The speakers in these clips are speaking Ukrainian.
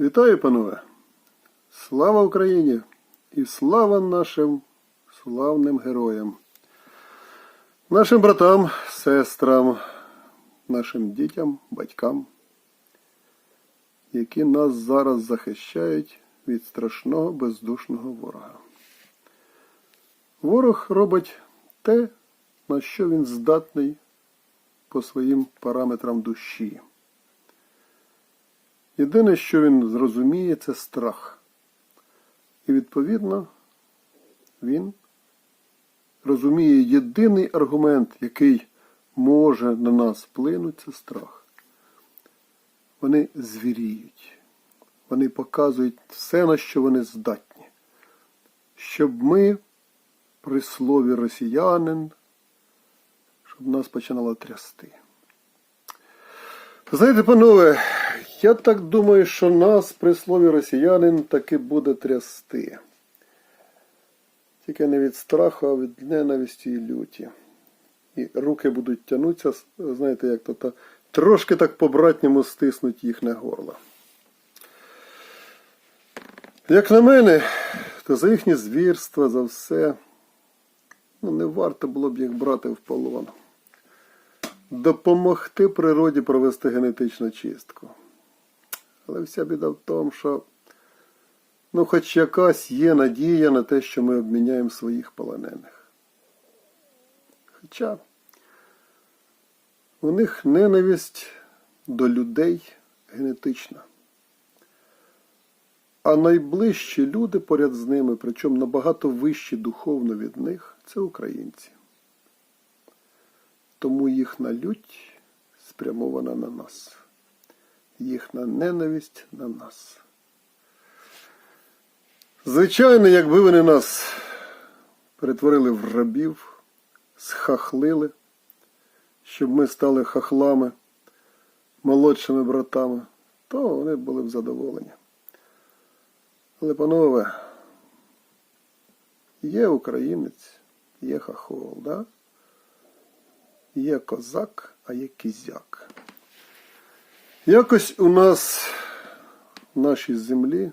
Вітаю, панове! Слава Україні і слава нашим славним героям, нашим братам, сестрам, нашим дітям, батькам, які нас зараз захищають від страшного бездушного ворога. Ворог робить те, на що він здатний по своїм параметрам душі. Єдине, що він зрозуміє, це страх. І відповідно він розуміє єдиний аргумент, який може на нас вплинути, це страх. Вони звіріють. Вони показують все, на що вони здатні. Щоб ми при слові росіянин, щоб нас починало трясти. Знаєте, панове, я так думаю, що нас при слові росіянин таки буде трясти. Тільки не від страху, а від ненависті і люті. І руки будуть тягнутися, знаєте, як то та, трошки так по-братньому стиснуть їхнє горло. Як на мене, то за їхні звірства, за все, ну, не варто було б їх брати в полон допомогти природі провести генетичну чистку. Але вся біда в тому, що ну, хоч якась є надія на те, що ми обміняємо своїх полонених. Хоча у них ненависть до людей генетична. А найближчі люди поряд з ними, причому набагато вищі духовно від них, це українці тому їхня лють спрямована на нас, їхня ненависть на нас. Звичайно, якби вони нас перетворили в рабів, схахлили, щоб ми стали хахлами, молодшими братами, то вони були б задоволені. Але, панове, є українець, є хахол, да? Є козак, а є кізяк. Якось у нас в нашій землі,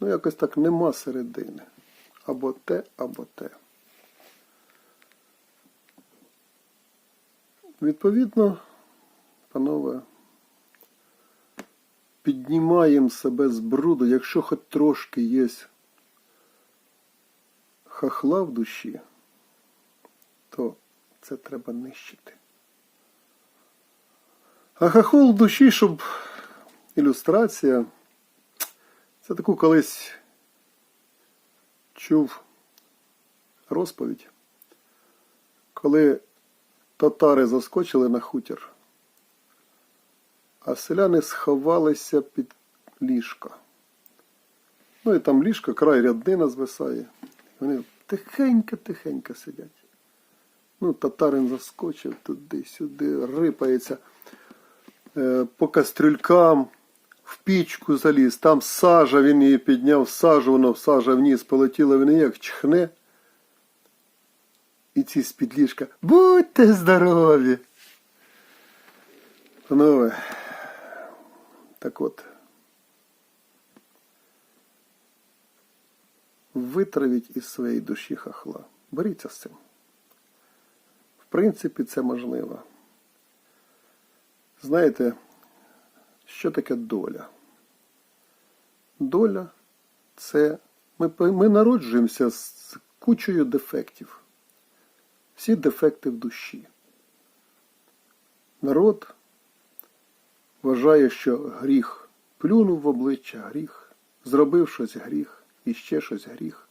ну якось так нема середини. Або те, або те. Відповідно, панове, піднімаємо себе з бруду, якщо хоч трошки є хахла в душі, то це треба нищити. А хахол душі, щоб ілюстрація, це таку колись чув розповідь, коли татари заскочили на хутір, а селяни сховалися під ліжко. Ну і там ліжко, край ряднина звисає. Вони тихенько-тихенько сидять. Ну, татарин заскочив туди-сюди, рипається по кастрюлькам, в пічку заліз, там сажа, він її підняв, сажу, воно сажа вниз полетіла, він як чхне. І ці з-під ліжка Будьте здорові! Панове, так от. Витравіть із своєї душі хахла. Боріться з цим. В принципі, це можливо. Знаєте, що таке доля? Доля це ми, ми народжуємося з кучою дефектів. Всі дефекти в душі. Народ вважає, що гріх плюнув в обличчя гріх, зробив щось гріх і ще щось гріх.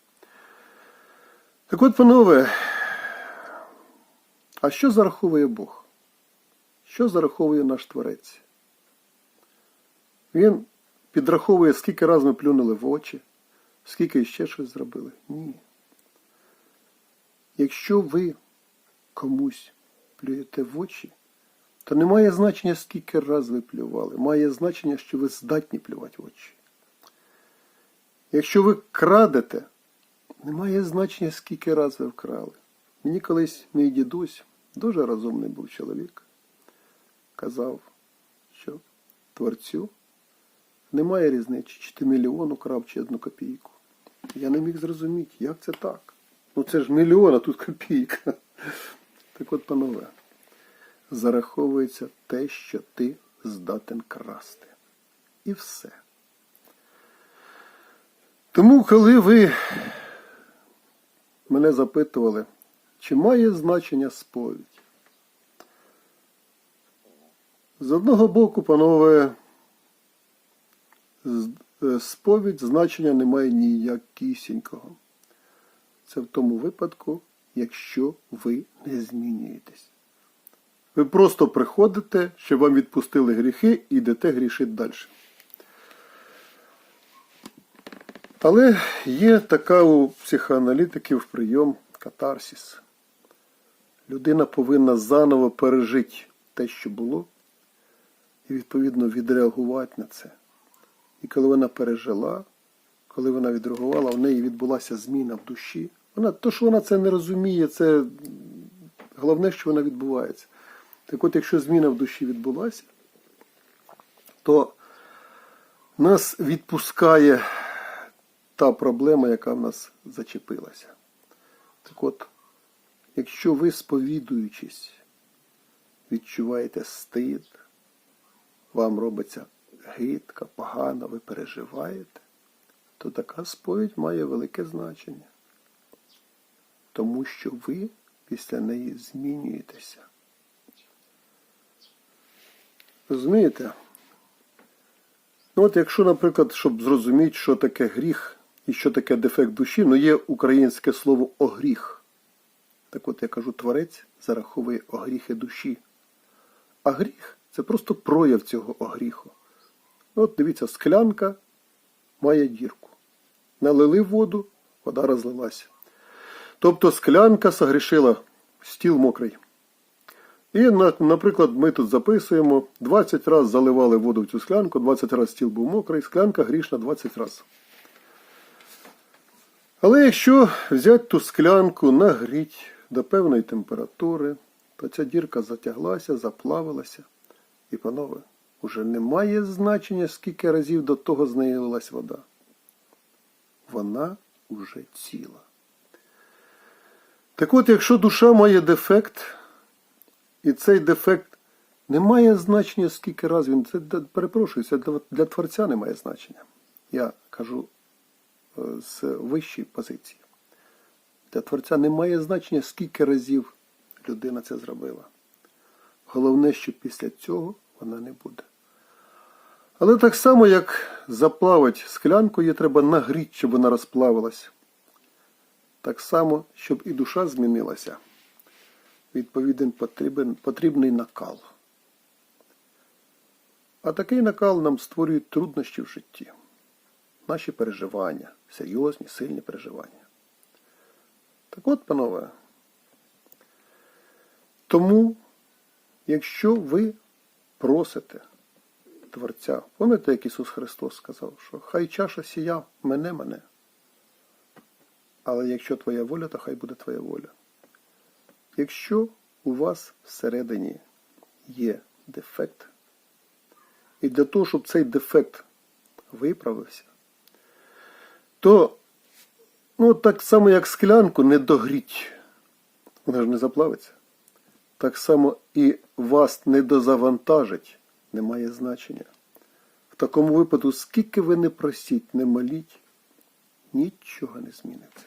Так от, панове, а що зараховує Бог? Що зараховує наш Творець? Він підраховує, скільки разів ми плюнули в очі, скільки ще щось зробили. Ні. Якщо ви комусь плюєте в очі, то не має значення, скільки разів ви плювали. Має значення, що ви здатні плювати в очі. Якщо ви крадете, не має значення, скільки разів ви вкрали. Мені колись мій дідусь, дуже розумний був чоловік, казав, що творцю немає різниці, чи ти мільйон украв, чи одну копійку. Я не міг зрозуміти, як це так. Ну це ж мільйон, а тут копійка. Так от, панове, зараховується те, що ти здатен красти. І все. Тому, коли ви мене запитували, чи має значення сповідь? З одного боку, панове, е, сповідь значення не має ніякісінького. Це в тому випадку, якщо ви не змінюєтесь. Ви просто приходите, щоб вам відпустили гріхи і йдете грішити далі. Але є така у психоаналітиків прийом катарсіс. Людина повинна заново пережити те, що було, і відповідно відреагувати на це. І коли вона пережила, коли вона відреагувала, в неї відбулася зміна в душі. Вона, то, що вона це не розуміє, це головне, що вона відбувається. Так от, якщо зміна в душі відбулася, то нас відпускає та проблема, яка в нас зачепилася. Так от, якщо ви, сповідуючись, відчуваєте стид, вам робиться гидко, погано, ви переживаєте, то така сповідь має велике значення. Тому що ви після неї змінюєтеся. Розумієте? Ну от якщо, наприклад, щоб зрозуміти, що таке гріх і що таке дефект душі, ну є українське слово огріх. Так от я кажу, творець зараховує огріхи душі. А гріх це просто прояв цього огріху. От дивіться, склянка має дірку. Налили воду, вода розлилася. Тобто склянка согрішила стіл мокрий. І, наприклад, ми тут записуємо, 20 разів заливали воду в цю склянку, 20 разів стіл був мокрий, склянка грішна 20 разів. Але якщо взяти ту склянку, нагріть до певної температури, то ця дірка затяглася, заплавилася. І, панове, уже немає значення, скільки разів до того з вода. Вона уже ціла. Так от, якщо душа має дефект, і цей дефект не має значення, скільки разів він. Це перепрошую, це для, для творця не має значення. Я кажу е, з вищої позиції. Для творця не має значення, скільки разів людина це зробила. Головне, що після цього вона не буде. Але так само, як заплавити склянку, її треба нагріти, щоб вона розплавилась. Так само, щоб і душа змінилася відповіден потрібен, потрібний накал. А такий накал нам створює труднощі в житті, наші переживання, серйозні, сильні переживання. Так от, панове, тому, якщо ви просите Творця, пам'ятаєте, як Ісус Христос сказав, що хай чаша сія мене мене. Але якщо твоя воля, то хай буде твоя воля. Якщо у вас всередині є дефект, і для того, щоб цей дефект виправився, то ну, так само, як склянку не догріть, вона ж не заплавиться. Так само і вас не дозавантажить, не має значення. В такому випадку, скільки ви не просіть, не моліть, нічого не зміниться.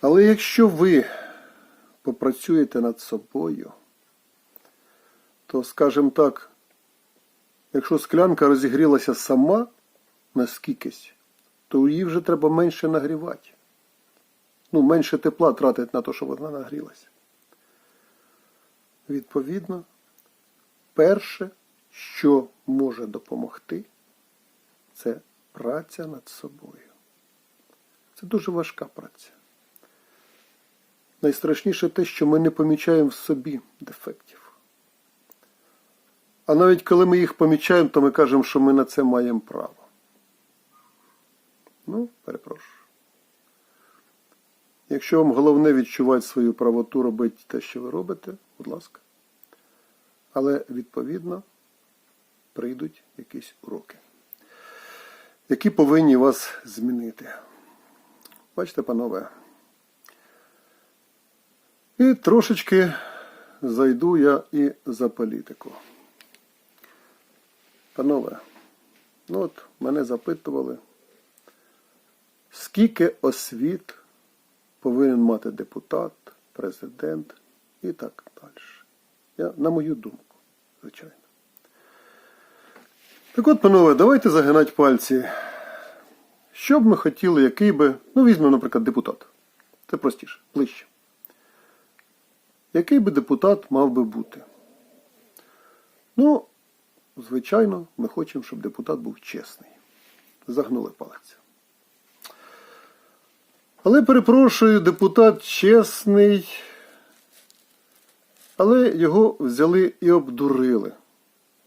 Але якщо ви попрацюєте над собою, то, скажімо так, якщо склянка розігрілася сама на скількись, то її вже треба менше нагрівати. Ну, менше тепла тратить на те, щоб вона нагрілася. Відповідно, перше, що може допомогти, це праця над собою. Це дуже важка праця. Найстрашніше те, що ми не помічаємо в собі дефектів. А навіть коли ми їх помічаємо, то ми кажемо, що ми на це маємо право. Ну, перепрошую. Якщо вам головне відчувати свою правоту, робити те, що ви робите, будь ласка. Але відповідно прийдуть якісь уроки. які повинні вас змінити. Бачите, панове. І трошечки зайду я і за політику. Панове, ну от мене запитували, скільки освіт повинен мати депутат, президент і так далі. Я, на мою думку, звичайно. Так от, панове, давайте загинати пальці. Що б ми хотіли, який би, ну візьмемо, наприклад, депутат. Це простіше, ближче. Який би депутат мав би бути? Ну, звичайно, ми хочемо, щоб депутат був чесний. Загнули палець. Але перепрошую, депутат чесний, але його взяли і обдурили.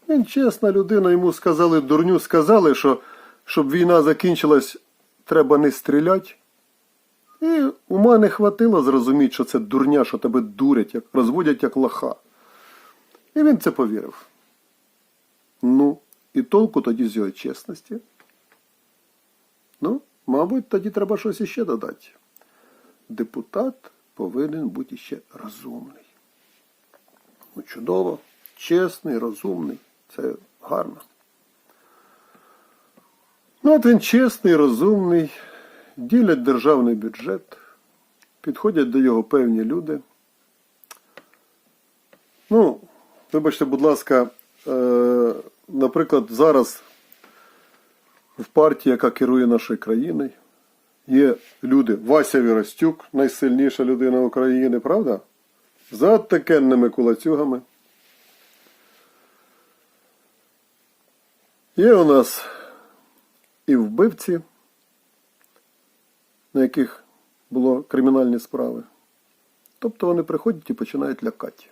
Він чесна людина, йому сказали дурню, сказали, що щоб війна закінчилась, треба не стріляти. І ума не хватило зрозуміти, що це дурня, що тебе дурять, як розводять як лоха. І він це повірив. Ну, і толку тоді з його чесності. Мабуть, тоді треба щось іще додати. Депутат повинен бути ще розумний. Ну, чудово, чесний, розумний. Це гарно. Ну, от він чесний, розумний, ділять державний бюджет, підходять до його певні люди. Ну, вибачте, будь ласка, е, наприклад, зараз в партії, яка керує нашою країною, є люди, Вася Віростюк, найсильніша людина України, правда? За такенними кулацюгами. Є у нас і вбивці, на яких було кримінальні справи. Тобто вони приходять і починають лякати.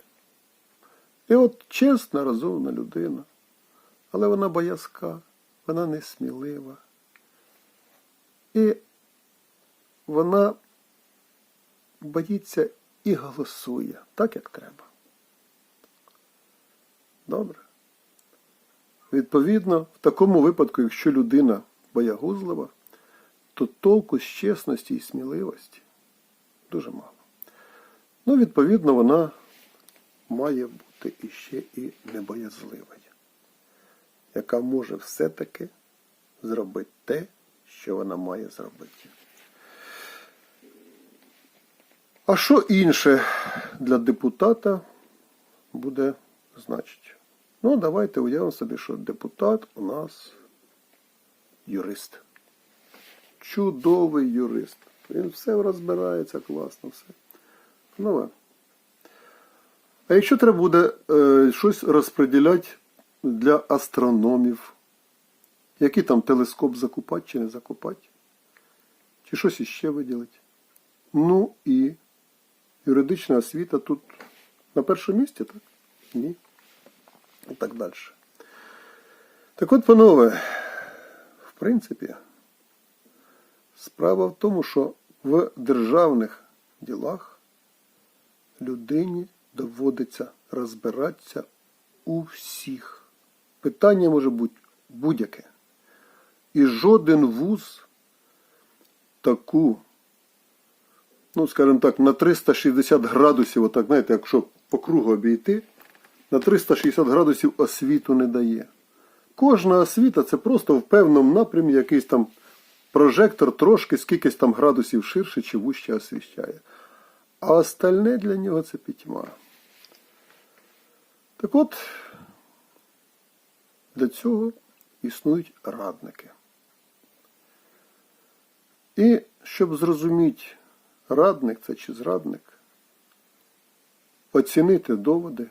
І от чесна, розумна людина, але вона боязка, вона несмілива. І вона боїться і голосує так, як треба. Добре. Відповідно, в такому випадку, якщо людина боягузлива, то толку з чесності і сміливості дуже мало. Ну, відповідно, вона має бути іще і небоязливою, яка може все-таки зробити те, що вона має зробити. А що інше для депутата буде значить? Ну, давайте уявимо собі, що депутат у нас юрист. Чудовий юрист. Він все розбирається класно, все. Ну, а якщо треба буде е, щось розподіляти для астрономів, який там телескоп закупати чи не закупати, чи щось іще виділити. Ну і юридична освіта тут на першому місці, так? Ні. І так далі. Так от, панове, в принципі, справа в тому, що в державних ділах людині доводиться розбиратися у всіх. Питання може бути будь-яке. І жоден вуз таку, ну, скажімо так, на 360 градусів, отак, знаєте, якщо по кругу обійти, на 360 градусів освіту не дає. Кожна освіта це просто в певному напрямі якийсь там прожектор трошки скількись там градусів ширше чи вужче освіщає. А остальне для нього це пітьма. Так от, для цього існують радники. І щоб зрозуміти, радник це чи зрадник, оцінити доводи,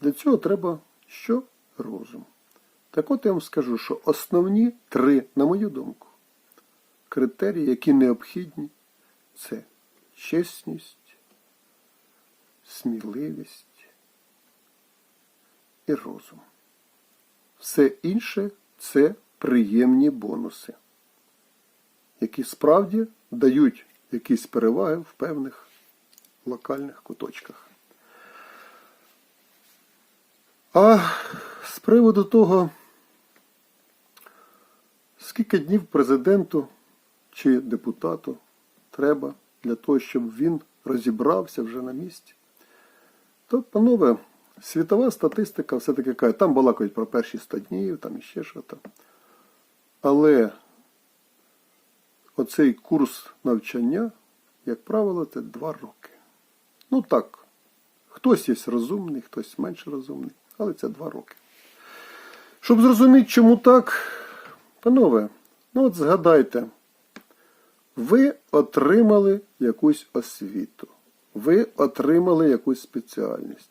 для цього треба що? Розум. Так от я вам скажу, що основні три, на мою думку, критерії, які необхідні, це чесність, сміливість і розум. Все інше це приємні бонуси, які справді дають якісь переваги в певних локальних куточках. А з приводу того, скільки днів президенту чи депутату треба для того, щоб він розібрався вже на місці. То, панове, світова статистика все-таки каже, там балакають про перші 100 днів, там іще що там. Але оцей курс навчання, як правило, це два роки. Ну так, хтось є розумний, хтось менш розумний, але це два роки. Щоб зрозуміти, чому так, панове, ну от згадайте, ви отримали якусь освіту, ви отримали якусь спеціальність.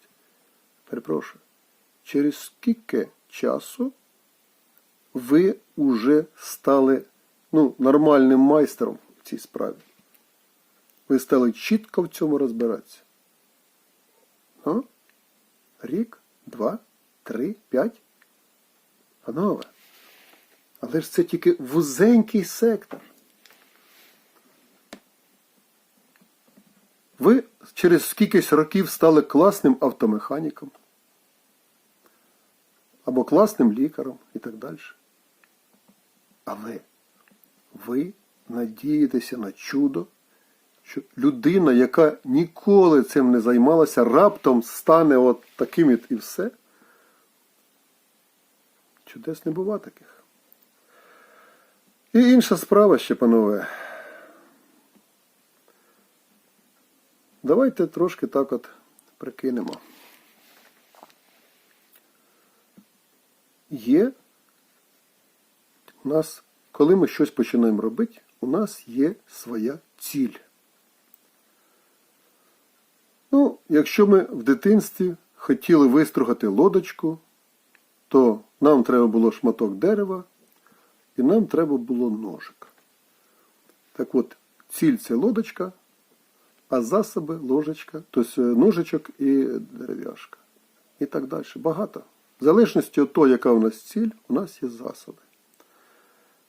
Перепрошую, через скільки часу ви вже стали ну, нормальним майстером в цій справі? Ви стали чітко в цьому розбиратися. А? Рік, два, три, п'ять? Панове, але ж це тільки вузенький сектор. Ви через скількись років стали класним автомеханіком або класним лікарем і так далі. Але ви надієтеся на чудо, що людина, яка ніколи цим не займалася, раптом стане от таким от і все. Чудес не бува таких. І інша справа ще, панове. Давайте трошки так от прикинемо. Є у нас, коли ми щось починаємо робити, у нас є своя ціль. Ну, якщо ми в дитинстві хотіли вистругати лодочку, то нам треба було шматок дерева і нам треба було ножик. Так от, ціль це лодочка, а засоби ложечка, тобто ножичок і дерев'яшка. І так далі. Багато. В залежності від того, яка у нас ціль, у нас є засоби.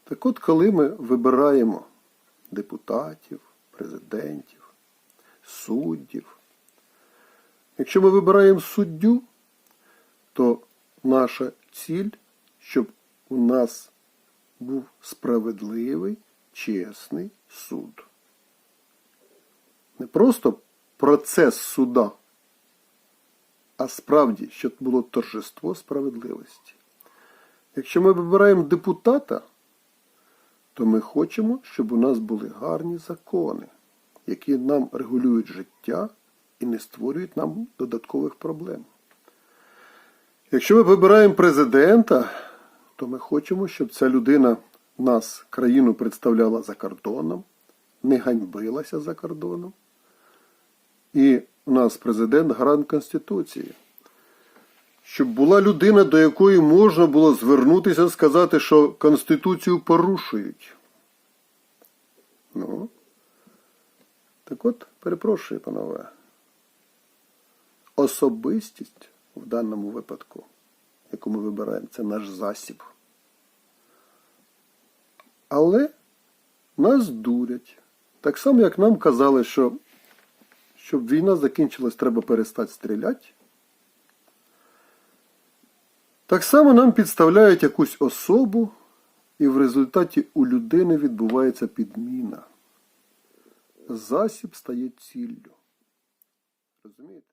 Так от, коли ми вибираємо депутатів, президентів, суддів, якщо ми вибираємо суддю, то наша ціль, щоб у нас був справедливий, чесний суд. Не просто процес суда, а справді, щоб було торжество справедливості. Якщо ми вибираємо депутата, то ми хочемо, щоб у нас були гарні закони, які нам регулюють життя і не створюють нам додаткових проблем. Якщо ми вибираємо президента, то ми хочемо, щоб ця людина нас, країну, представляла за кордоном, не ганьбилася за кордоном. І у нас президент гарант Конституції. Щоб була людина, до якої можна було звернутися, сказати, що Конституцію порушують. Ну, так от, перепрошую, панове. Особистість в даному випадку, яку ми вибираємо, це наш засіб. Але нас дурять. Так само, як нам казали, що щоб війна закінчилась, треба перестати стріляти. Так само нам підставляють якусь особу, і в результаті у людини відбувається підміна. Засіб стає ціллю. Розумієте?